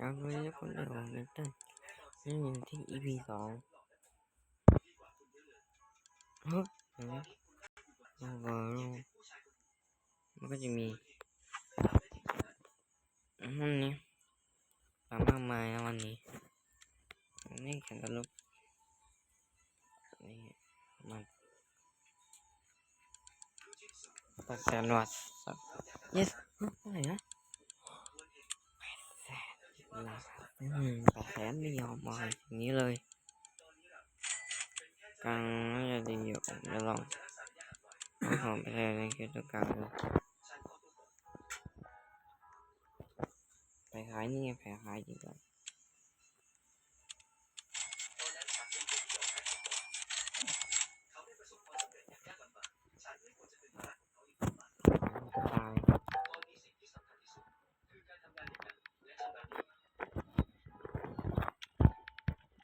เอาไว้แล้คนเดียวนั่นต้นนี่อยู่ที่ EP สองฮ้ยเห็นไหมโอ้โหมันก็จะมีห้องนี้ตามมากมายนะวันนี้อันนี่แข่งตลกนี่มันแปดแสนวัตต์ yes เฮ้ยเท่าไรนะแปดแสน นะครับอืมแถมไม่ยอมมาอย่างนี้เลยกลางน่าจะดีอยู่ผมจะลองเอาของไปเลยในคิวตัวกลางดูไปขายนี่ไงแผลขายจริงๆงตาย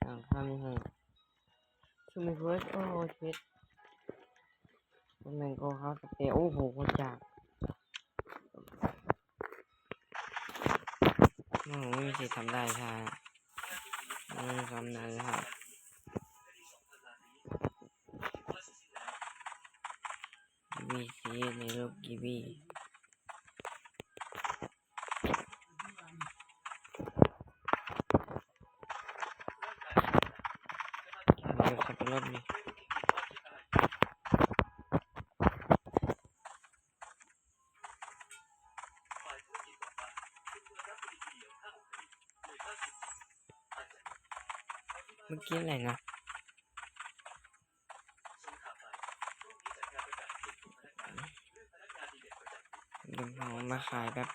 อ่าข้ามนี่ให้ ชูมิเฟิร์สโอ้โหชิตเป็นแมงโก้เขาสเปรย์โอ้โหคตรจากโอ้โหไม่มีสิทธิ์ทำได้ใช่ไหมอืมทำนั้นครับมีสีในรูปกีบี เดี๋ยวสับนี่เมื่อกี้อะไรนะเดี๋ยวเอามาขายแบบ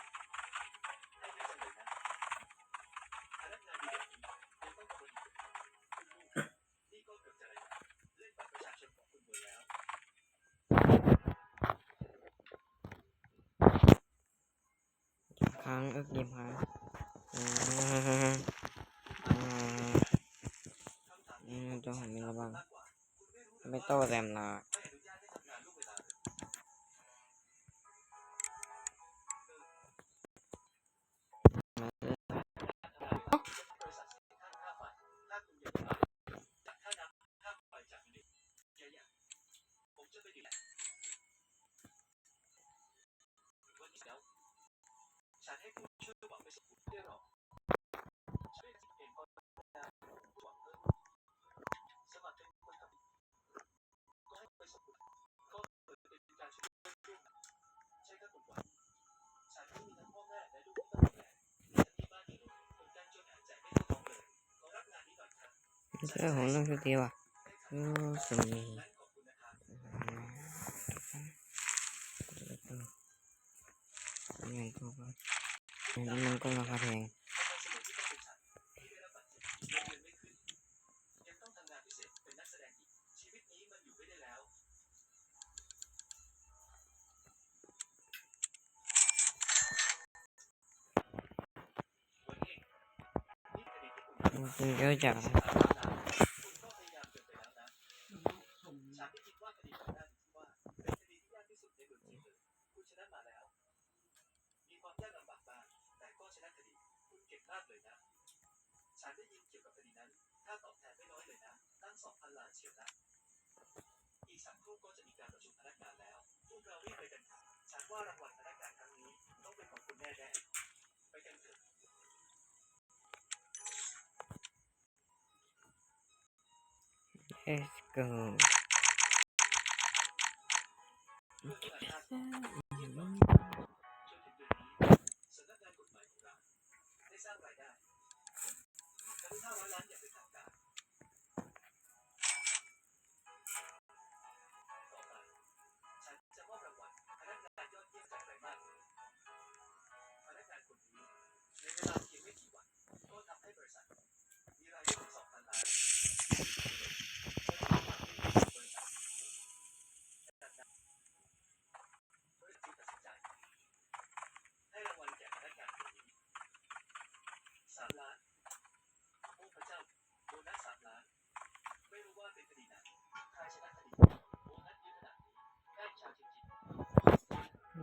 ค้างเอิกยิมค้างอืมอืมอืมตัวของมีระบังไม่โตแรมนะ เสื้อของเรื่องชุดเดียวะอือสมียังก็ว่าอันนี้มันก็ราคาแพง จริงๆเ let's go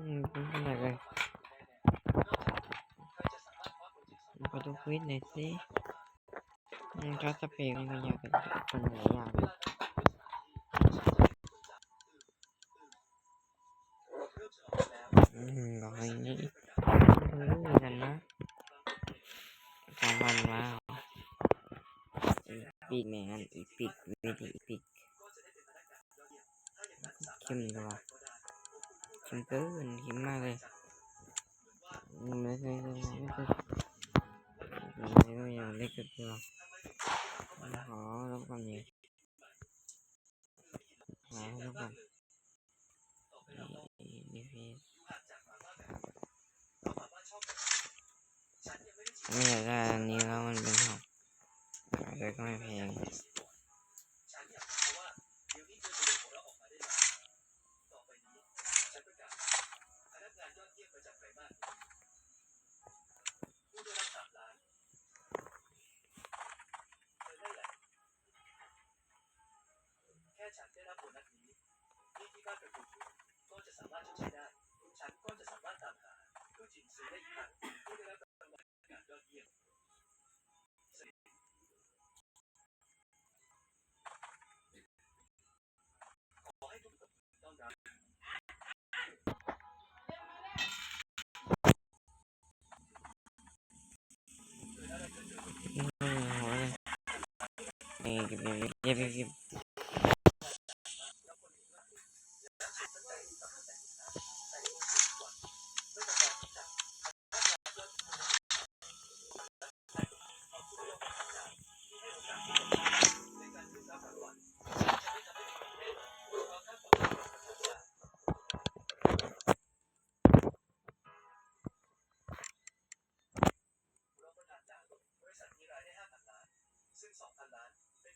เป็นขนาดเลยๆแน่ๆนอกจากนี้ใครจะสามารถคว้าโปรเจกต์สำขอดูควิดหน่อยสิอืมเขาสเปรย์มันอยากเป็นคนหลายอย่างอืมบอกอย่างนี้ดูเหมือนกันนะสองวันว้าวอีปีกแมนอีปีกไม่ดีอีปีกเข้มเลยว่ะ เข้มเกินเข้มมากเลยอืมไม่เคยไม่ นี่เก็บเก็บเก็บ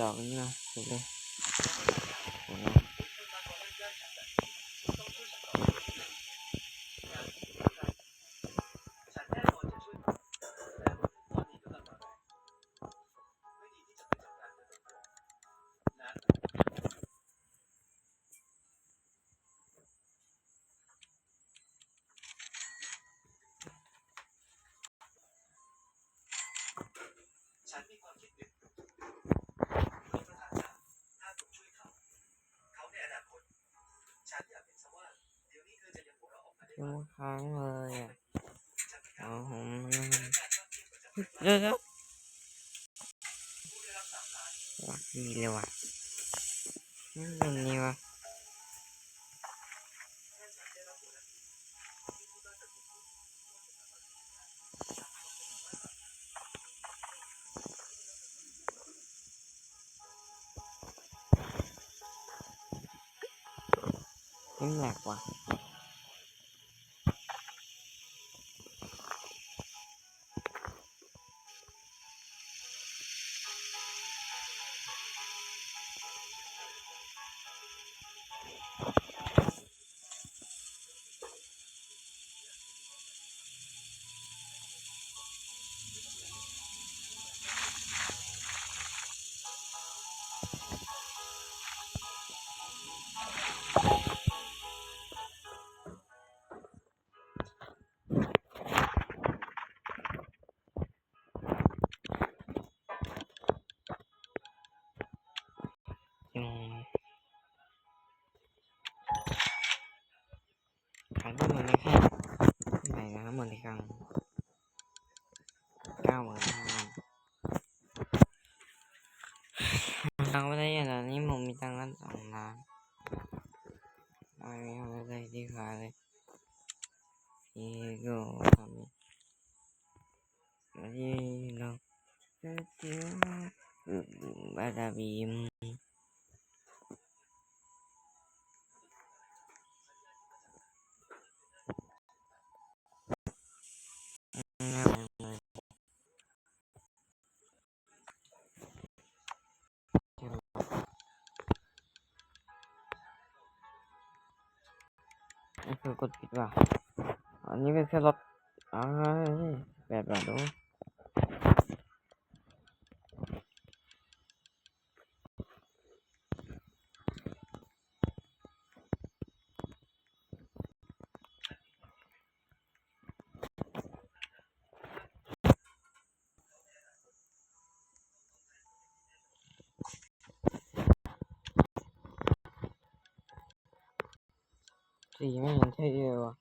ดอกนี้นะสุดเลยโหัวเราะออกมาได้งเลยอะฉันประกาศอ๋อผมพนักงานยอดเยี่ยเดี๋ยวเดี๋ยวผู้ได้รับสามล้านว่ะดีเลยว่ะอืมแบบนี้ว่ะแค่ฉันได้รับโบนัสที่ผู้ได้ประตูไม่แหลกว่ะายได้หมดเลยค่ไหนนะครับหมดเลยครับเก้าหมื่นห้าพันตังค์ไม่ได้อย่างตอนนี้ผมมีตังค์กันสองล้านไม่มีอะไรที่ขายเลยพี่ก็ทำนี่ที่เราจะเจอบาดาบีม คือกดผิดว่ะอันนี้เป็นแค่รถอ่าแบบแบบดู สีไม่เห็นเท่เลยว่ะ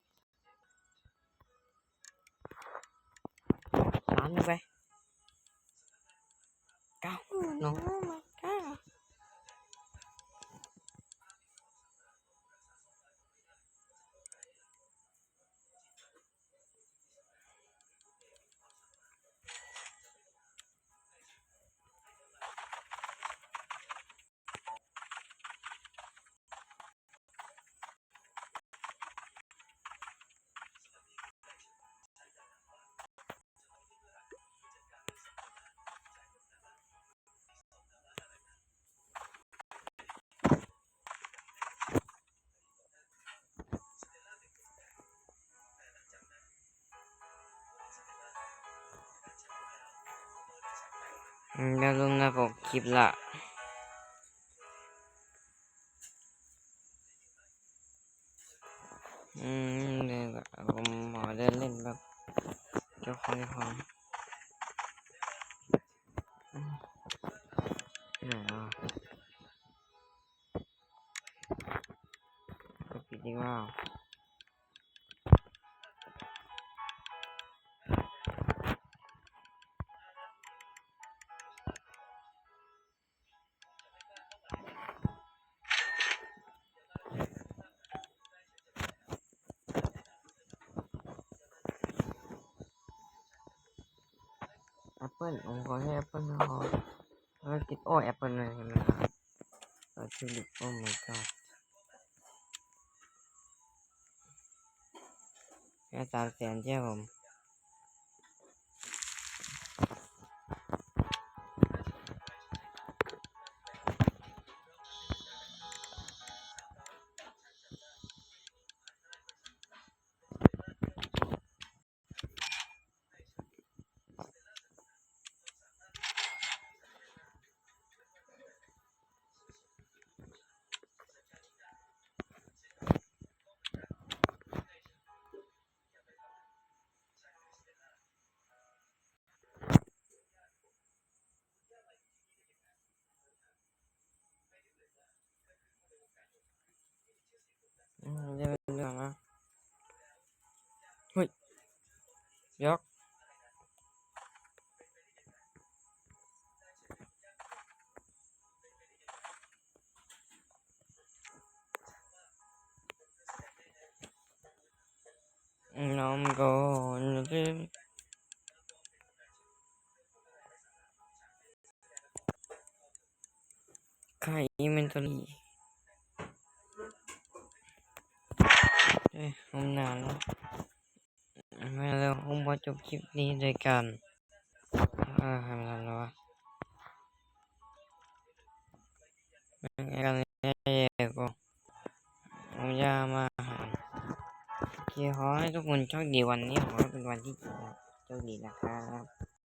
ล้านหนึ่งไปเก้าหนูเก้ อย่าลืมนะผมคลิปละอืมเดี๋ยวผมขอเดินเล่นแบบเจ้าของของอืมไหนอะก็ปิดดีกว่า แอปเปิลผมขอให้แอปเปิลนะขอแล้วกินโอ้แอปเปิลเลยนะครับแล้วทิวลิปโอ้ my god แค่สามแสนใช่ผม ยกน้องก่อนลืมใค ไม่แล้วผมพอจบคลิปนี้ด้วยกันเออทำอะไรแล้วะไม่กันเลยกูผมจะมาหาโอเคขอให้ทุกคนโชคดีวันนี้ขอให้เป็นวันที่โชคดีนะครับ